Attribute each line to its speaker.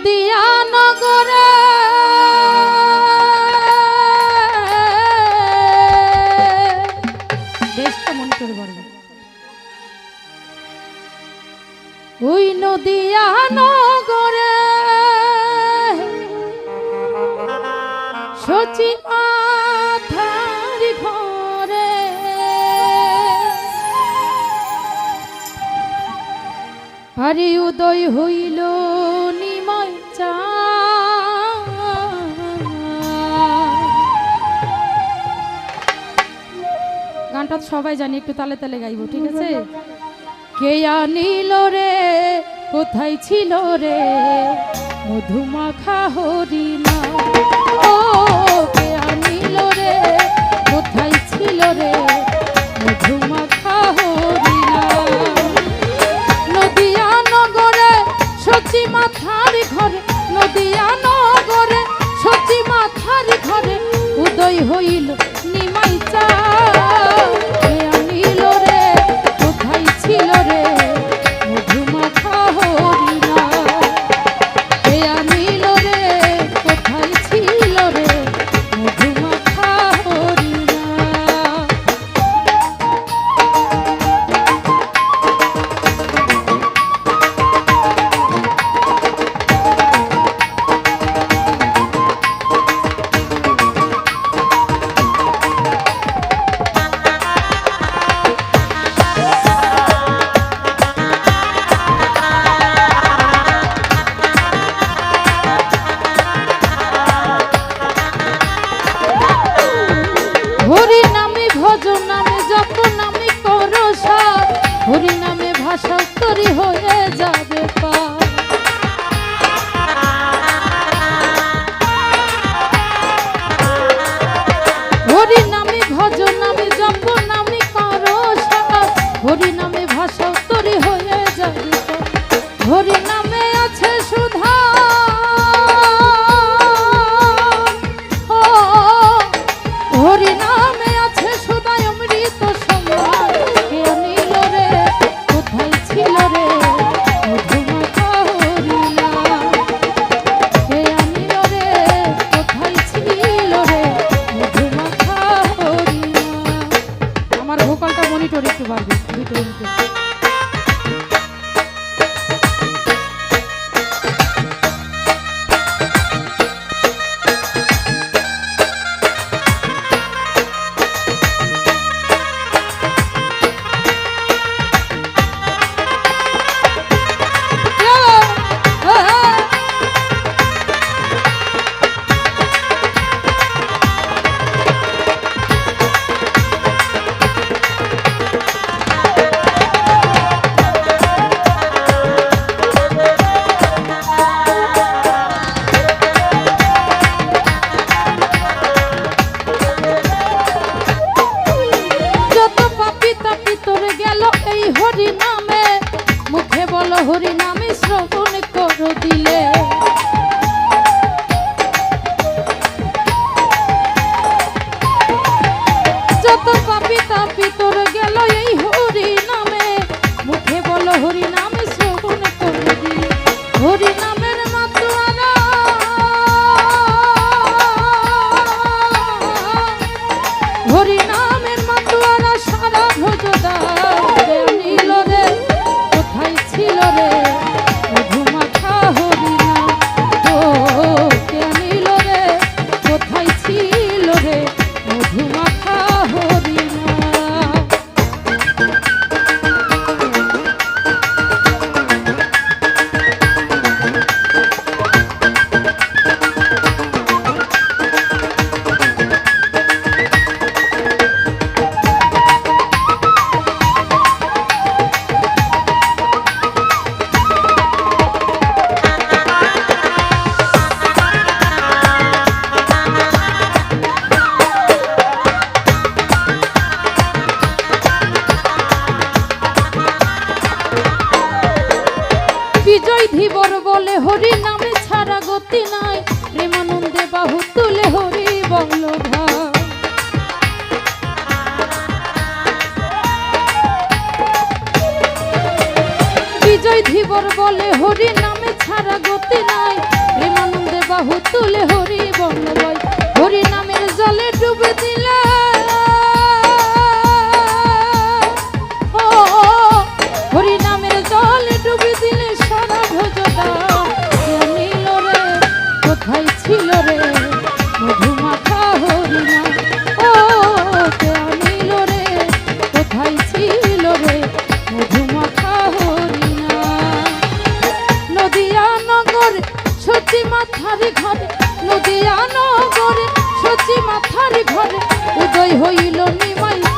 Speaker 1: নদিয়া নগরে। ওই নদিয়া নগরে। সচি ঘরে। আরে উদয় হইল। গানটা সবাই জানি একটু তালে তালে গাইবো, ঠিক আছে? কে আনিল রে? কোথায় ছিল রে? মধুমাখা হরিণা। ও, কে আনিল রে? কোথায় ছিল রে? মধুমাখা হরিণা। নদিয়া নগরে সচি মাথার ঘরে, নদিয়া নগরে সচি মাথার ঘরে উদয় হইল 对对 হরি নামে মুখে বলো হরি নামে শ্রবণ করো দিলে। ধীবর বলে, হরি নামে ছাড়া গতি নাই। প্রেমানন্দে বাহু তুলে হরি বল ভাই বিজয় ধীবর বলে, হরি নামে ছাড়া গতি নাই। প্রেমানন্দে বাহু তুলে হরি বল হরি নামের জলে ডুবে দিলাম মাথার ঘরে নদিয়া নগরে সচি মাথারি ঘরে উদয় হইল নিমাই।